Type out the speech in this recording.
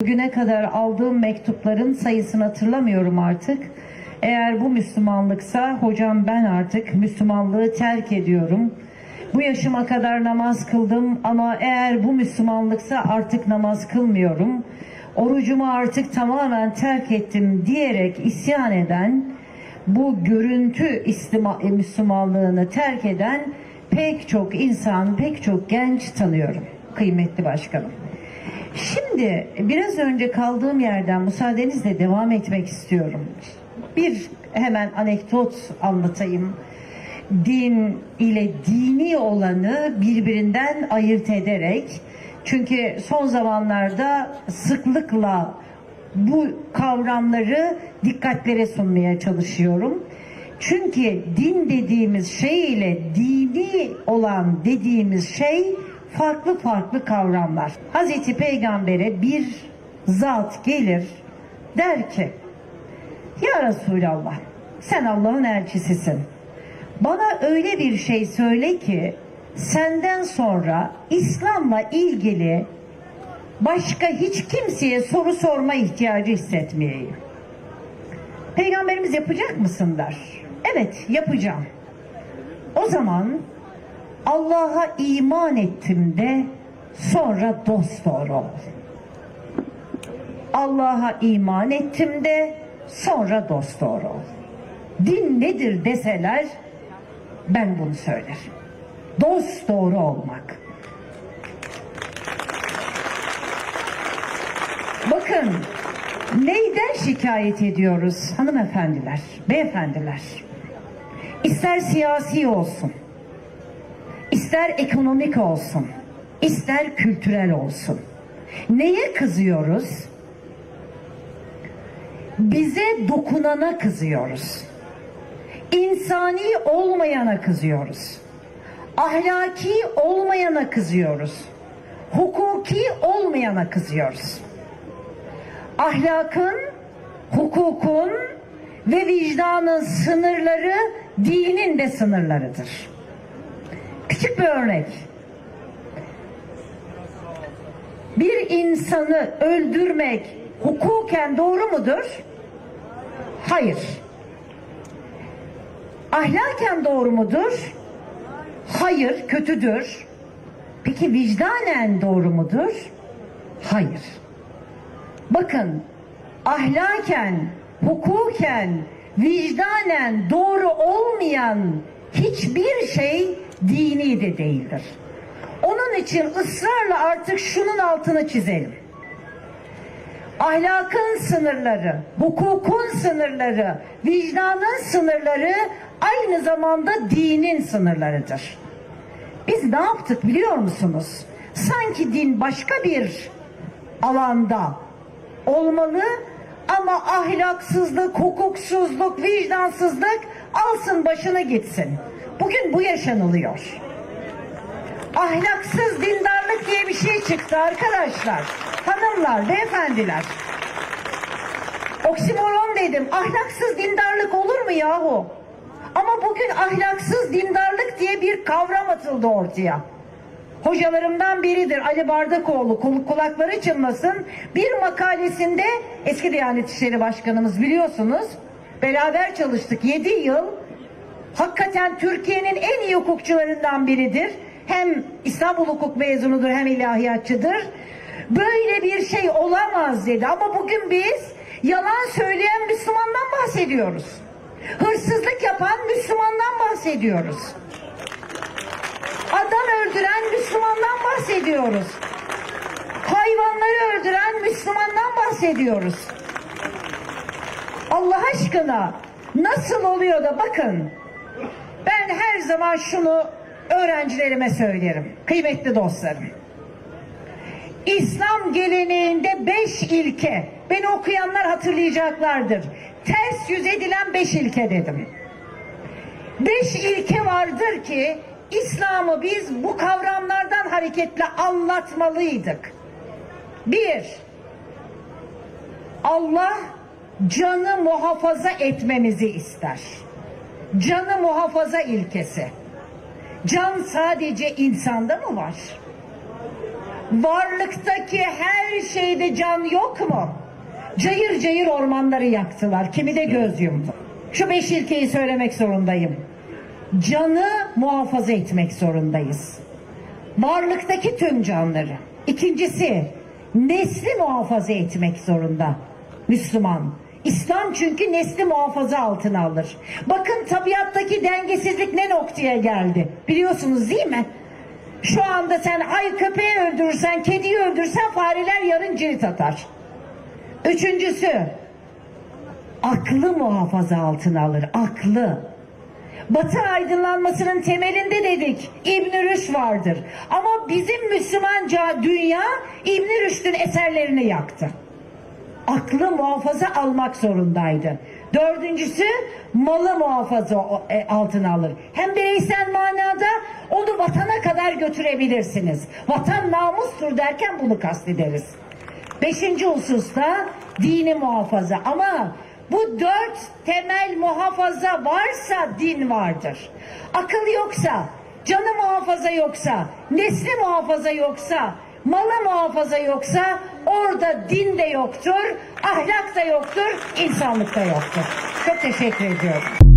Bugüne kadar aldığım mektupların sayısını hatırlamıyorum artık. Eğer bu Müslümanlıksa hocam ben artık Müslümanlığı terk ediyorum. Bu yaşıma kadar namaz kıldım ama eğer bu Müslümanlıksa artık namaz kılmıyorum. Orucumu artık tamamen terk ettim diyerek isyan eden, bu görüntü e, Müslümanlığını terk eden pek çok insan, pek çok genç tanıyorum kıymetli başkanım. Şimdi biraz önce kaldığım yerden müsaadenizle devam etmek istiyorum. Bir hemen anekdot anlatayım. Din ile dini olanı birbirinden ayırt ederek çünkü son zamanlarda sıklıkla bu kavramları dikkatlere sunmaya çalışıyorum. Çünkü din dediğimiz şey ile dini olan dediğimiz şey farklı farklı kavramlar. Hazreti Peygamber'e bir zat gelir der ki Ya Resulallah sen Allah'ın elçisisin. Bana öyle bir şey söyle ki senden sonra İslam'la ilgili başka hiç kimseye soru sorma ihtiyacı hissetmeyeyim. Peygamberimiz yapacak mısın der. Evet yapacağım. O zaman Allah'a iman ettim de sonra dost doğru ol. Allah'a iman ettim de sonra dost doğru ol. Din nedir deseler ben bunu söylerim. Dost doğru olmak. Bakın neyden şikayet ediyoruz hanımefendiler, beyefendiler? İster siyasi olsun, ister ekonomik olsun, ister kültürel olsun. Neye kızıyoruz? Bize dokunana kızıyoruz. İnsani olmayana kızıyoruz. Ahlaki olmayana kızıyoruz. Hukuki olmayana kızıyoruz. Ahlakın, hukukun ve vicdanın sınırları dinin de sınırlarıdır. Küçük bir örnek. Bir insanı öldürmek hukuken doğru mudur? Hayır. Ahlaken doğru mudur? Hayır, kötüdür. Peki vicdanen doğru mudur? Hayır. Bakın, ahlaken, hukuken, vicdanen doğru olmayan hiçbir şey dini de değildir. Onun için ısrarla artık şunun altını çizelim. Ahlakın sınırları, hukukun sınırları, vicdanın sınırları aynı zamanda dinin sınırlarıdır. Biz ne yaptık biliyor musunuz? Sanki din başka bir alanda olmalı ama ahlaksızlık, hukuksuzluk, vicdansızlık alsın başını gitsin. Bugün bu yaşanılıyor. Ahlaksız dindarlık diye bir şey çıktı arkadaşlar. Hanımlar, beyefendiler. Oksimoron dedim. Ahlaksız dindarlık olur mu yahu? Ama bugün ahlaksız dindarlık diye bir kavram atıldı ortaya. Hocalarımdan biridir Ali Bardakoğlu kul- kulakları çınlasın. Bir makalesinde eski Diyanet İşleri Başkanımız biliyorsunuz. Beraber çalıştık 7 yıl. Hakikaten Türkiye'nin en iyi hukukçularından biridir. Hem İstanbul Hukuk mezunudur hem ilahiyatçıdır. Böyle bir şey olamaz dedi. Ama bugün biz yalan söyleyen Müslümandan bahsediyoruz. Hırsızlık yapan Müslümandan bahsediyoruz. Adam öldüren Müslümandan bahsediyoruz. Hayvanları öldüren Müslümandan bahsediyoruz. Allah aşkına nasıl oluyor da bakın ben her zaman şunu öğrencilerime söylerim. Kıymetli dostlarım. İslam geleneğinde beş ilke. Beni okuyanlar hatırlayacaklardır. Ters yüz edilen beş ilke dedim. Beş ilke vardır ki İslam'ı biz bu kavramlardan hareketle anlatmalıydık. Bir, Allah canı muhafaza etmemizi ister. Canı muhafaza ilkesi. Can sadece insanda mı var? Varlıktaki her şeyde can yok mu? Cayır cayır ormanları yaktılar. Kimi de göz yumdu. Şu beş ilkeyi söylemek zorundayım. Canı muhafaza etmek zorundayız. Varlıktaki tüm canları. İkincisi, nesli muhafaza etmek zorunda Müslüman. İslam çünkü nesli muhafaza altına alır. Bakın tabiattaki dengesizlik ne noktaya geldi. Biliyorsunuz değil mi? Şu anda sen ay köpeği öldürürsen, kediyi öldürsen fareler yarın cirit atar. Üçüncüsü, aklı muhafaza altına alır. Aklı. Batı aydınlanmasının temelinde dedik İbn Rüşd vardır. Ama bizim Müslümanca dünya İbn Rüşd'ün eserlerini yaktı. Aklı muhafaza almak zorundaydı. Dördüncüsü malı muhafaza e, altına alır. Hem bireysel manada onu vatana kadar götürebilirsiniz. Vatan namustur derken bunu kastederiz. Beşinci hususta dini muhafaza. Ama bu dört temel muhafaza varsa din vardır. Akıl yoksa, canı muhafaza yoksa, nesli muhafaza yoksa, malı muhafaza yoksa orada din de yoktur, ahlak da yoktur, insanlık da yoktur. Çok teşekkür ediyorum.